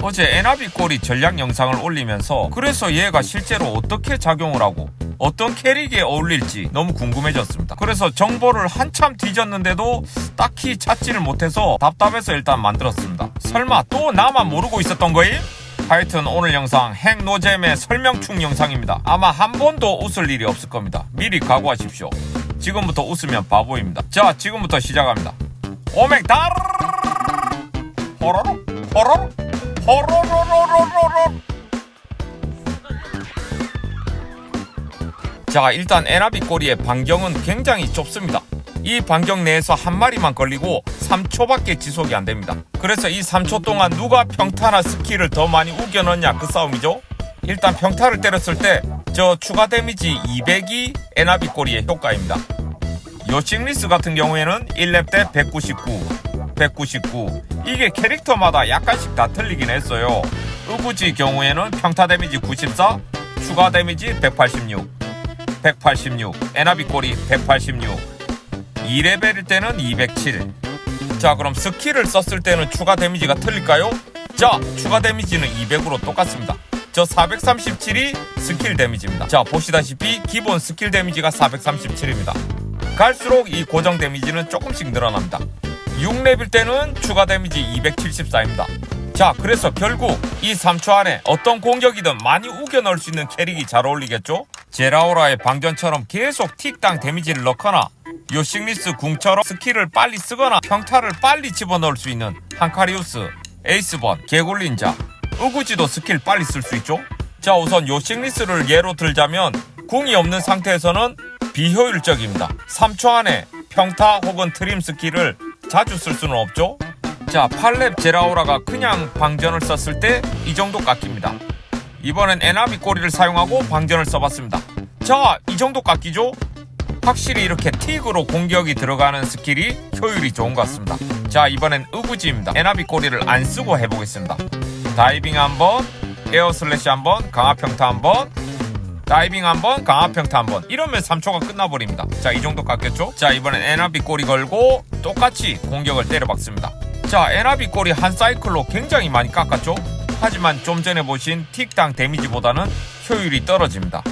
어제 에나비 꼬리 전략 영상을 올리면서 그래서 얘가 실제로 어떻게 작용을 하고 어떤 캐릭에 어울릴지 너무 궁금해졌습니다. 그래서 정보를 한참 뒤졌는데도 딱히 찾지를 못해서 답답해서 일단 만들었습니다. 설마 또 나만 모르고 있었던 거임? 하여튼 오늘 영상 핵노잼의 설명충 영상입니다. 아마 한 번도 웃을 일이 없을 겁니다. 미리 각오하십시오. 지금부터 웃으면 바보입니다. 자, 지금부터 시작합니다. 호로로 호로로 자 일단 에나비 꼬리의 반경은 굉장히 좁습니다. 이 반경 내에서 한 마리만 걸리고 3초밖에 지속이 안 됩니다. 그래서 이 3초 동안 누가 평타나 스킬을 더 많이 우겨 넣냐 그 싸움이죠? 일단 평타를 때렸을 때 저 추가 데미지 200이 에나비 꼬리의 효과입니다. 요싱리스 같은 경우에는 1렙 때 199, 199. 이게 캐릭터마다 약간씩 다 틀리긴 했어요. 으부지 경우에는 평타 데미지 94, 추가 데미지 186, 186, 에나비 꼬리 186. 2레벨일 때는 207. 자, 그럼 스킬을 썼을 때는 추가 데미지가 틀릴까요? 자, 추가 데미지는 200으로 똑같습니다. 저 437이 스킬 데미지입니다. 자, 보시다시피 기본 스킬 데미지가 437입니다. 갈수록 이 고정 데미지는 조금씩 늘어납니다. 6렙일 때는 추가 데미지 274입니다. 자, 그래서 결국 이 3초 안에 어떤 공격이든 많이 우겨 넣을 수 있는 캐릭이 잘 어울리겠죠? 제라오라의 방전처럼 계속 틱당 데미지를 넣거나 요싱리스 궁처럼 스킬을 빨리 쓰거나 평타를 빨리 집어넣을 수 있는 한카리우스, 에이스번, 개굴린자, 우구지도 스킬 빨리 쓸 수 있죠? 자, 우선 요싱리스를 예로 들자면 궁이 없는 상태에서는 비효율적입니다. 3초 안에 평타 혹은 트림 스킬을 자주 쓸 수는 없죠. 자, 팔렙 제라오라가 그냥 방전을 썼을 때 이 정도 깎입니다. 이번엔 에나비 꼬리를 사용하고 방전을 써봤습니다. 자, 이 정도 깎이죠? 확실히 이렇게 틱으로 공격이 들어가는 스킬이 효율이 좋은 것 같습니다. 자, 이번엔 으부지입니다. 에나비 꼬리를 안 쓰고 해보겠습니다. 다이빙 한번, 에어 슬래시 한번, 강화 평타 한번, 다이빙 한번, 강화 평타 한번. 이러면 3초가 끝나버립니다. 자, 이 정도 깎였죠? 자, 이번엔 에나비 꼬리 걸고 똑같이 공격을 때려박습니다. 자, 에나비 꼬리 한 사이클로 굉장히 많이 깎았죠? 하지만 좀 전에 보신 틱당 데미지보다는 효율이 떨어집니다.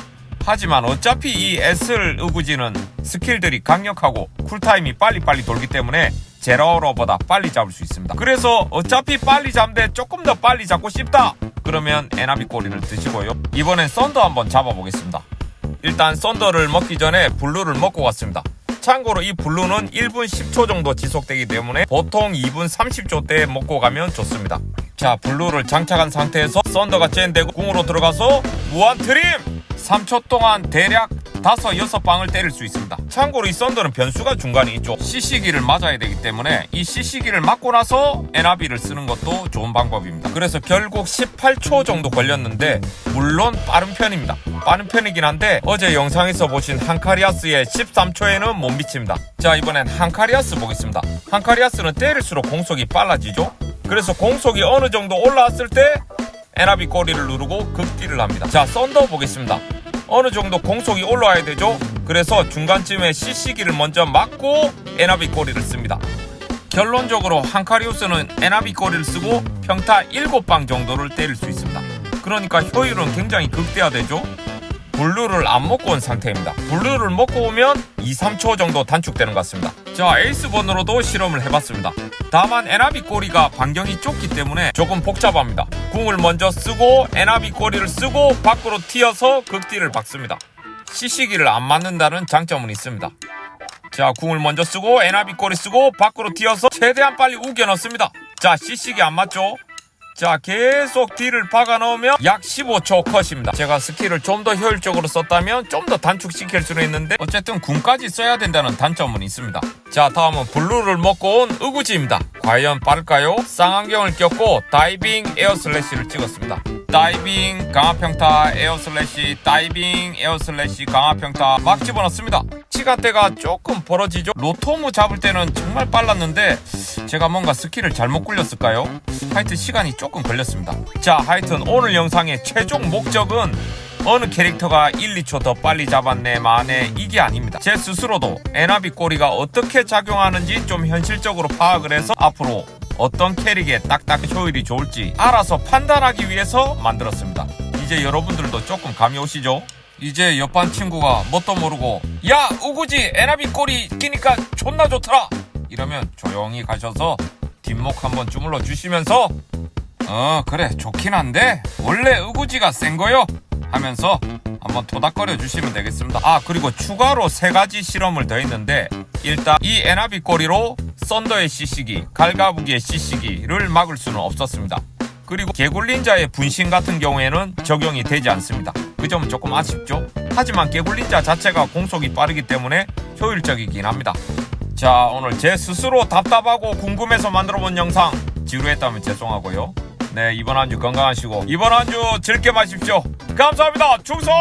하지만 어차피 이 S를 으구지는 스킬들이 강력하고 쿨타임이 빨리빨리 돌기 때문에 제라오로보다 빨리 잡을 수 있습니다. 그래서 어차피 빨리 잡는데 조금 더 빨리 잡고 싶다! 그러면 에나비 꼬리를 드시고요. 이번엔 썬더 한번 잡아보겠습니다. 일단 썬더를 먹기 전에 블루를 먹고 갔습니다. 참고로 이 블루는 1분 10초 정도 지속되기 때문에 보통 2분 30초 때 먹고 가면 좋습니다. 자, 블루를 장착한 상태에서 썬더가 젠되고 궁으로 들어가서 무한 트림! 3초 동안 대략 5, 6방을 때릴 수 있습니다. 참고로 이 썬더는 변수가 중간에 있죠. CC기를 맞아야 되기 때문에 이 CC기를 맞고 나서 에나비를 쓰는 것도 좋은 방법입니다. 그래서 결국 18초 정도 걸렸는데 물론 빠른 편입니다. 빠른 편이긴 한데 어제 영상에서 보신 한카리아스의 13초에는 못 미칩니다. 자 이번엔 한카리아스 보겠습니다. 한카리아스는 때릴수록 공속이 빨라지죠. 그래서 공속이 어느 정도 올라왔을 때 에나비 꼬리를 누르고 극딜을 합니다. 자, 썬더 보겠습니다. 어느 정도 공속이 올라와야 되죠? 그래서 중간쯤에 CC기를 먼저 맞고 에나비 꼬리를 씁니다. 결론적으로 한카리우스는 에나비 꼬리를 쓰고 평타 7방 정도를 때릴 수 있습니다. 그러니까 효율은 굉장히 극대화되죠? 블루를 안 먹고 온 상태입니다. 블루를 먹고 오면 2, 3초 정도 단축되는 것 같습니다. 자, 에이스 번으로도 실험을 해봤습니다. 다만 에나비 꼬리가 반경이 좁기 때문에 조금 복잡합니다. 궁을 먼저 쓰고 에나비 꼬리를 쓰고 밖으로 튀어서 극딜을 박습니다. CC기를 안 맞는다는 장점은 있습니다. 자, 궁을 먼저 쓰고 에나비 꼬리 쓰고 밖으로 튀어서 최대한 빨리 우겨 넣습니다. 자, CC기 안 맞죠? 자 계속 딜을 박아 넣으면 약 15초 컷입니다. 제가 스킬을 좀 더 효율적으로 썼다면 좀 더 단축시킬 수는 있는데 어쨌든 궁까지 써야 된다는 단점은 있습니다. 자 다음은 블루를 먹고 온 으구지입니다. 과연 빠를까요? 쌍안경을 꼈고 다이빙 에어 슬래시를 찍었습니다. 다이빙 강화평타 에어 슬래시 다이빙 에어 슬래시 강화평타 막 집어넣습니다 시간대가 조금 벌어지죠 로토무 잡을 때는 정말 빨랐는데 제가 뭔가 스킬을 잘못 굴렸을까요? 하여튼 시간이 조금 걸렸습니다 자 하여튼 오늘 영상의 최종 목적은 어느 캐릭터가 1, 2초 더 빨리 잡았네 만에 이게 아닙니다 제 스스로도 에나비 꼬리가 어떻게 작용하는지 좀 현실적으로 파악을 해서 앞으로 어떤 캐릭에 딱딱 효율이 좋을지 알아서 판단하기 위해서 만들었습니다. 이제 여러분들도 조금 감이 오시죠? 이제 옆반 친구가 뭣도 모르고 야 우구지 에나비 꼬리 끼니까 존나 좋더라. 이러면 조용히 가셔서 뒷목 한번 주물러 주시면서 어 그래 좋긴 한데 원래 우구지가 센 거요. 하면서 한번 토닥거려 주시면 되겠습니다. 아 그리고 추가로 세 가지 실험을 더 했는데 일단 이 에나비 꼬리로 썬더의 시시기 갈가부기의 시시기를 막을 수는 없었습니다. 그리고 개굴린자의 분신 같은 경우에는 적용이 되지 않습니다 그 점은 조금 아쉽죠. 하지만 개굴린자 자체가 공속이 빠르기 때문에 효율적이긴 합니다. 자 오늘 제 스스로 답답하고 궁금해서 만들어본 영상 지루했다면 죄송하고요. 네 이번 한 주 건강하시고 이번 한 주 즐겨 마십시오. 감사합니다. 충성!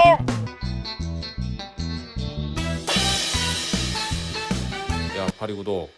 야 파리 구독